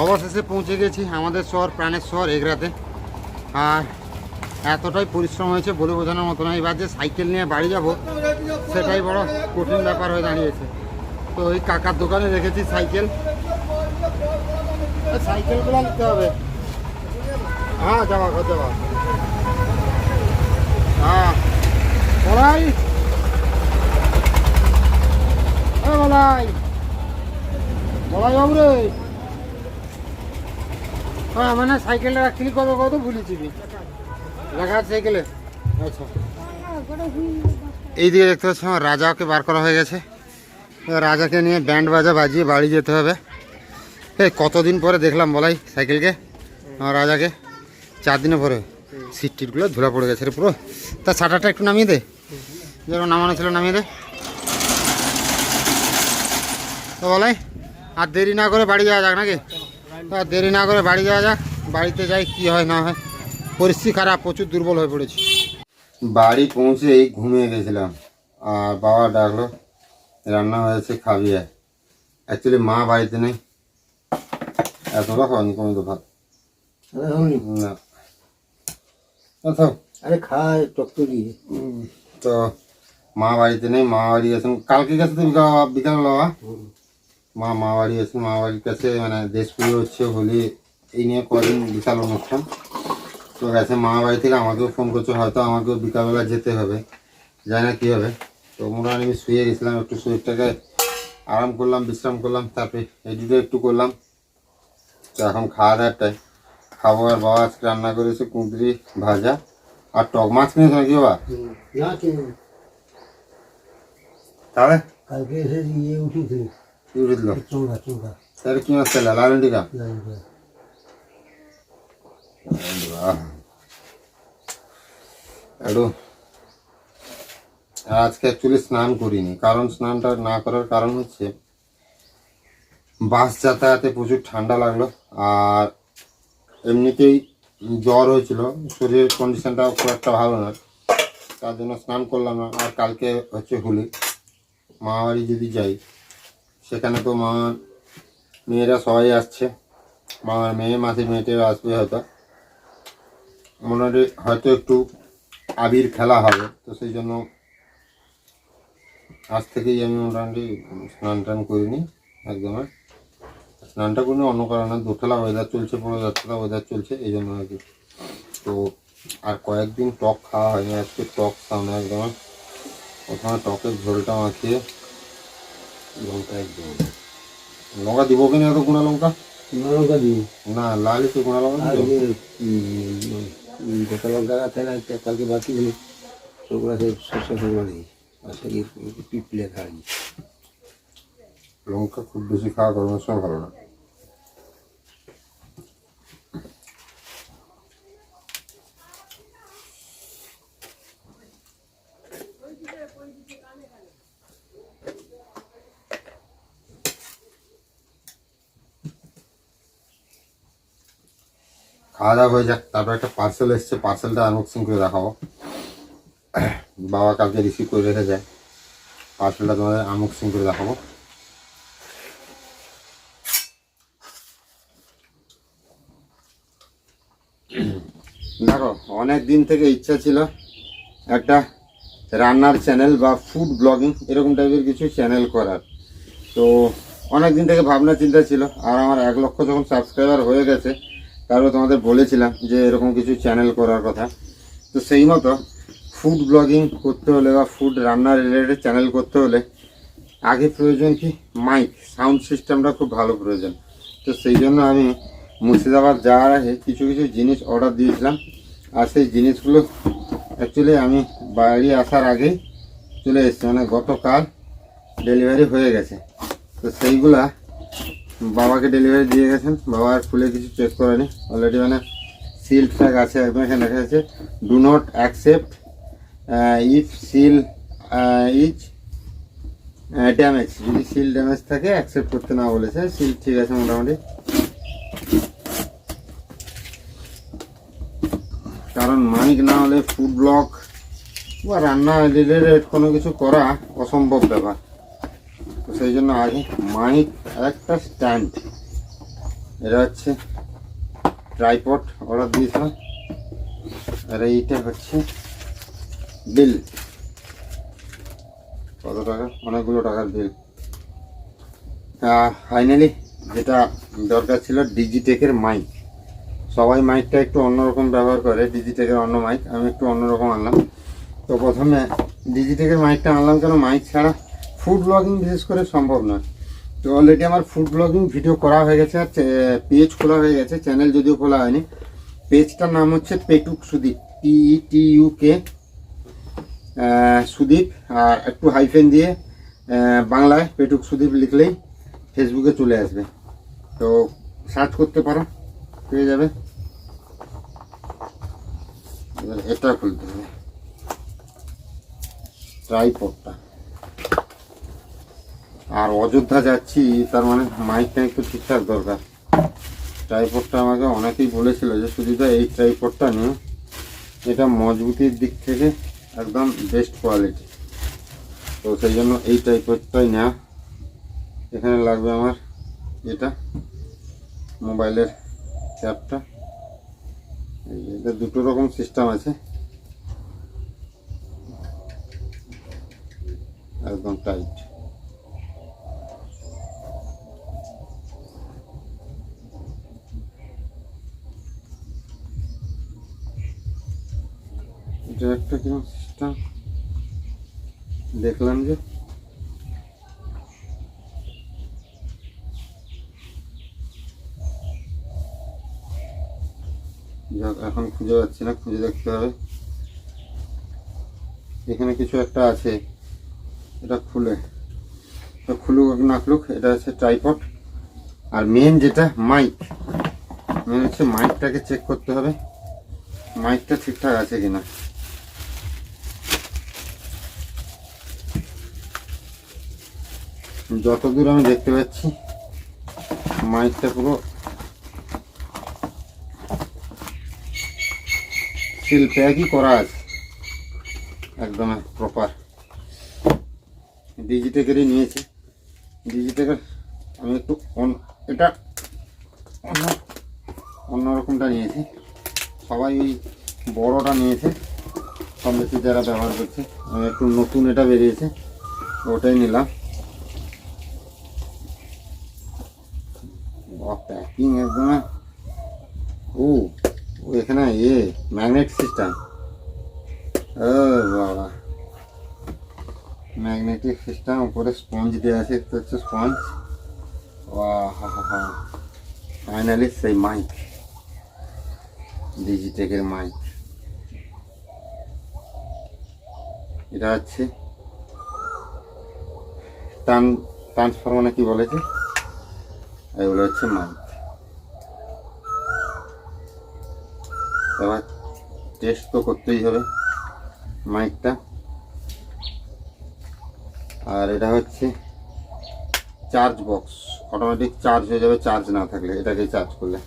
অবশেষে পৌঁছে গেছি আমাদের শহর, প্রাণের শহর এগরাতে। আর এতটাই পরিশ্রম হয়েছে বলে বোঝানোর মতো না। এবার যে সাইকেল নিয়ে বাড়ি যাব, সেটাই বড় কঠিন ব্যাপার হয়ে দাঁড়িয়েছে। তো ওই কাকার দোকানে রেখেছি সাইকেল। সাইকেলগুলো নিতে হবে। হ্যাঁ যাওয়া ঘর, যাওয়া হ্যাঁ। বলাই। বলাই। বলাই বাবু রে। হ্যাঁ মানে সাইকেলটা রাখছিলি কত কত ভুলেছি লেখা আছে সাইকেলে। আচ্ছা। এইদিকে দেখতে পাচ্ছি আমার রাজাকে বার করা হয়ে গেছে। রাজাকে নিয়ে ব্যান্ড বাজা বাজিয়ে বাড়ি যেতে হবে। এই, কতদিন পরে দেখলাম বলাই সাইকেলকে, আমার রাজাকে। চার দিনে পরে। সিট টিটগুলো ধুলা পড়ে গেছে পুরো। তা ছাটাটা একটু নামিয়ে দে। যেরকম নামানো ছিল, নামিয়ে দে। তো বলাই, আর দেরি না করে বাড়ি যাওয়া যাক নাকি? তো আর দেরি না করে বাড়ি যাওয়া যাক। বাড়িতে যাই কি হয় না হয়। পরিস্থিতি খারাপ প্রচুর দুর্বল হয়ে পড়েছি। বাড়ি পৌঁছে এই ঘুমিয়ে গেছিলাম। আর বাবা ডাকলো রান্না হয়েছে খাবি অ্যাকচুয়ালি মা বাড়িতে নেই। এতটা খাওয়ানি কমে তো ভাত না। আরে খায় টক্কর দিয়ে। তো মা বাড়িতে নেই মা বাড়ি গেছেন কালকে গেছে তো বিকাল বিকাল বাবা মা মা বাড়ি গেছেন মা বাড়ির কাছে মানে দেশ পুজো হচ্ছে হোলি এই নিয়ে কদিন বিশাল অনুষ্ঠান। তো গেছে মা বাড়ি থেকে আমাকেও ফোন করছে হয়তো আমাকেও বিকালবেলা যেতে হবে জানি না কী হবে। তো মোটামুটি আমি শুয়ে গেছিলাম একটু শরীরটাকে আরাম করলাম বিশ্রাম করলাম তারপরে এডিটও একটু করলাম। তো এখন খাওয়া দাওয়াটাই খাব আর বাবা আজকে রান্না করেছে কুঁদরি ভাজা। আর টক মাছ কিনেছে নাকি বাবা? তাহলে? কালকে এসে ইয়ে উঠেছে টিকা লাইনটা একটু আজকে অ্যাকচুয়ালি স্নান করিনি। কারণ স্নানটা না করার কারণ হচ্ছে বাস যাতায়াতে প্রচুর ঠান্ডা লাগল আর এমনিতেই জ্বর হয়েছিল। শরীরের কন্ডিশনটাও খুব একটা ভালো না তার জন্য স্নান করলাম না। আর কালকে হচ্ছে হোলি। মামাবাড়ি যদি যাই সেখানে তো মামার মেয়েরা সবাই আসছে মামার মেয়ে, মাসির মেয়েটেরা আসবে হয়তো মোটামুটি হয়তো একটু আবির খেলা হবে, তো সেই জন্য আজ থেকেই আমি মোটামুটি স্নান টান করিনি একদম। স্নানটা করিনি, অন্য কারণে দোতলা ওয়েদার চলছে, পুরো যাত্রা ওয়েদার চলছে, এই জন্য আর কি তো আর কয়েকদিন টক খাওয়া হয়নি, আজকে টক সামনে একদম। প্রথমে টকের ঝোলটা মাখিয়ে লঙ্কা একদম লঙ্কা দিব কিনা এত গুঁড়া লঙ্কা? লঙ্কা দিব না লাল একটু গুঁড়া লঙ্কা গোটা লঙ্কা আছে না কালকে বাকি ছিল সেগুলো সে শস্য সেগুলো দিই। আর পিপলে খাওয়া লঙ্কা খুব বেশি খাওয়া গরমের সময় ভালো না। খাওয়া দাওয়া হয়ে যাক, তারপর একটা পার্সেল এসছে পার্সেলটা আনবক্সিং করে দেখাবো। বাবা কালকে রিসিভ করে রেখে যায় পার্সেলটা তোমাদের আনবক্সিং করে দেখাবো। দেখো, অনেক দিন থেকে ইচ্ছা ছিল একটা রান্নার চ্যানেল বা ফুড ব্লগিং এরকম টাইপের কিছু চ্যানেল করার। তো অনেক দিন থেকে ভাবনা চিন্তা ছিল, আর আমার এক লক্ষ যখন সাবস্ক্রাইবার হয়ে গেছে তারপর তোমাদের বলেছিলাম যে এরকম কিছু চ্যানেল করার কথা। তো সেই মতো ফুড ব্লগিং করতে হলে বা ফুড রান্না রিলেটেড চ্যানেল করতে হলে আগে প্রয়োজন কি মাইক সাউন্ড সিস্টেমটা খুব ভালো প্রয়োজন। তো সেই জন্য আমি মুর্শিদাবাদ যাওয়ার আগে কিছু কিছু জিনিস অর্ডার দিয়েছিলাম। আর সেই জিনিসগুলো অ্যাকচুয়ালি আমি বাড়ি আসার আগেই চলে এসেছে। মানে গতকাল ডেলিভারি হয়ে গেছে। তো সেইগুলা বাবাকে ডেলিভারি দিয়ে গেছেন। বাবা আর খুলে কিছু চেক করেনি। অলরেডি মানে সিল ট্যাগ আছে, একদম এখানে লেখা আছে। Do not accept if seal is damage যদি সিল ড্যামেজ থাকে অ্যাকসেপ্ট করতে না বলেছে সিল ঠিক আছে মোটামুটি। কারণ মাইক না হলে ফুড ব্লক বা রান্না রিলেটেড কোনো কিছু করা অসম্ভব ব্যাপার। তো সেই জন্য আগে মাইক একটা স্ট্যান্ড এটা হচ্ছে ট্রাইপড অর্ডার দিয়েছিলাম আর এইটা হচ্ছে বিল কত টাকা? অনেকগুলো টাকার বিল ফাইনালি যেটা দরকার ছিল ডিজিটেকের মাইক সবাই মাইকটা একটু অন্যরকম ব্যবহার করে ডিজিটেকের অন্য মাইক আমি একটু অন্যরকম আনলাম। তো প্রথমে ডিজিটেকের মাইকটা আনলাম কেন? মাইক ছাড়া ফুড ব্লগিং বিশেষ করে সম্ভব নয়। তো অলরেডি আমার ফুড ব্লগিং ভিডিও করা হয়ে গেছে আর পেজ খোলা হয়ে গেছে চ্যানেল যদিও খোলা হয়নি। পেজটার নাম হচ্ছে Petuk Sudip T T U K Sudip, আর একটু হাইফেন দিয়ে বাংলায় পেটুক সুদীপ লিখলেই ফেসবুকে চলে আসবে। তো সার্চ করতে পারো, পেয়ে যাবে। এবার এটা খুলতে হবে। ট্রাইপডটা আর অযোধ্যা যাচ্ছি, তার মানে মাইকটা একটু ঠিকঠাক দরকার। ট্রাইপডটা আমাকে অনেকেই বলেছিল যে সুবিধা এই ট্রাইপডটা নিয়ে, এটা মজবুতির দিক থেকে একদম বেস্ট কোয়ালিটি তো সেই জন্য এই ট্রাইপডটাই নেওয়া। এখানে লাগবে আমার এটা, মোবাইলের ক্যাপটা। এটা দুটো রকম সিস্টেম আছে। একদম টাইট এটা একটা কীরকম সিস্টেম দেখলাম যে। যাক, এখন খুঁজে পাচ্ছি না, খুঁজে দেখতে হবে। এখানে কিছু একটা আছে। এটা খুলে। তো খুলুক না খুলুক, এটা হচ্ছে ট্রাইপড আর মেন যেটা মাইক মেন হচ্ছে মাইকটাকে চেক করতে হবে। মাইকটা ঠিকঠাক আছে কিনা? যতদূর আমি দেখতে পাচ্ছি, মাইকটা পুরো সিল প্যাকই করা আছে। একদম প্রপার ডিজিটেকেরই নিয়েছি। ডিজিটেকের আমি একটু এটা অন্য অন্যরকমটা নিয়েছি। সবাই ওই বড়টা নিয়েছে। কম বেশি যারা ব্যবহার করছে, আমি একটু নতুন এটা বেরিয়েছে, ওটাই নিলাম। প্যাকিং একদম ও এখানে এ ম্যাগনেট সিস্টেম ও বাবা ম্যাগনেটিক সিস্টেম উপরে স্পঞ্জ দেওয়া আছে একটু হচ্ছে স্পঞ্জ ফাইনালি সেই মাইক ডিজিটেকের মাইক এটা হচ্ছে ট্রান্সফর্মার কি বলেছে? এগুলো হচ্ছে মাইক এবার টেস্ট তো করতেই হবে মাইকটা আর এটা হচ্ছে চার্জ বক্স অটোমেটিক চার্জ হয়ে যাবে চার্জ না থাকলে এটাকে চার্জ করলে।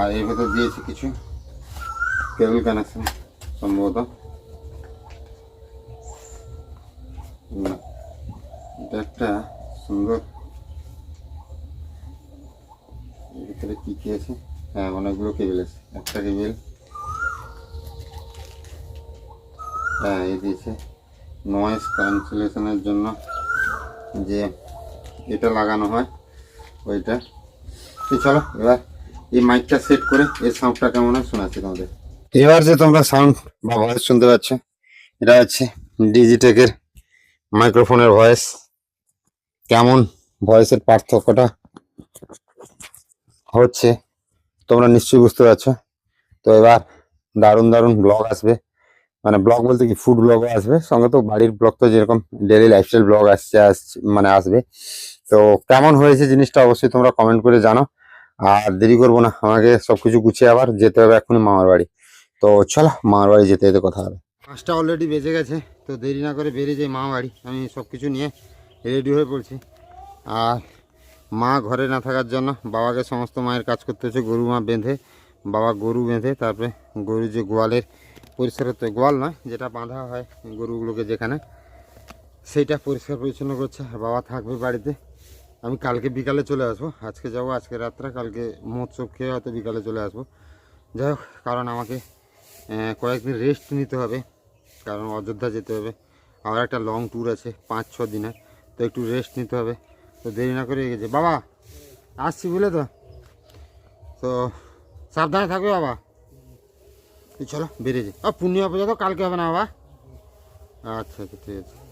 আর এর ভেতর দিয়েছি কিছু কেবল কানেকশন সম্ভবত। এটা একটা সুন্দর। ভিতরে কি কি আছে? হ্যাঁ অনেকগুলো কেবিল আছে। একটা কেবিল হ্যাঁ দিয়েছে নয়েজ ক্যান্সেলেশনের জন্য যে এটা লাগানো হয়, ওইটা। চলো, এবার এই মাইকটা সেট করে এর সাউন্ডটা কেমন হয় শোনাচ্ছি তোমাদের। এবার যে তোমরা সাউন্ড বা ভয়েস শুনতে পাচ্ছ, এটা হচ্ছে ডিজিটেকের মাইক্রোফোনের ভয়েস কেমন ভয়েসের পার্থক্যটা হচ্ছে, তোমরা নিশ্চয়ই বুঝতে পারছ। তো এবার দারুণ দারুণ ব্লগ আসবে। মানে ব্লগ বলতে কি ফুড ব্লগও আসবে। সঙ্গে তো বাড়ির ব্লগ তো যেরকম ডেলি লাইফস্টাইল ব্লগ আসছে মানে আসবে। তো কেমন হয়েছে জিনিসটা অবশ্যই তোমরা কমেন্ট করে জানো। আর দেরি করব না, আমাকে সবকিছু গুছিয়ে আবার যেতে হবে এখনই মামার বাড়ি। তো চলো, মামার বাড়ি যেতে যেতে কথা হবে। পাঁচটা অলরেডি বেজে গেছে, তো দেরি না করে বেরিয়ে যাই মামা বাড়ি। আমি সব কিছু নিয়ে রেডি হয়ে পড়ছি। আর মা ঘরে না থাকার জন্য বাবাকে সমস্ত মায়ের কাজ করতে হচ্ছে। গরু মা বেঁধে, বাবা গরু বেঁধে, তারপরে গরু যে গোয়ালের পরিষ্কার তো গোয়াল নয়, যেটা বাঁধা হয় গরুগুলোকে যেখানে, সেইটা পরিষ্কার পরিচ্ছন্ন করছে। বাবা থাকবে বাড়িতে। আমি কালকে বিকালে চলে আসব। আজকে যাব, আজকে রাত্রে, কালকে মহোৎসব খেয়ে হয়তো বিকালে চলে আসব। যাই হোক, কারণ আমাকে কয়েকদিন রেস্ট নিতে হবে, কারণ অযোধ্যা যেতে হবে। আবার একটা লং ট্যুর আছে, পাঁচ, ছ দিনের। তো একটু রেস্ট নিতে হবে। তো দেরি না করে গেছে বাবা, আসছি বুঝলে তো? তো সাবধানে থাকবে বাবা। চলো বেরিয়ে যাই। ও পূর্ণিমা পূজা তো কালকে হবে না বাবা। আচ্ছা আচ্ছা ঠিক আছে।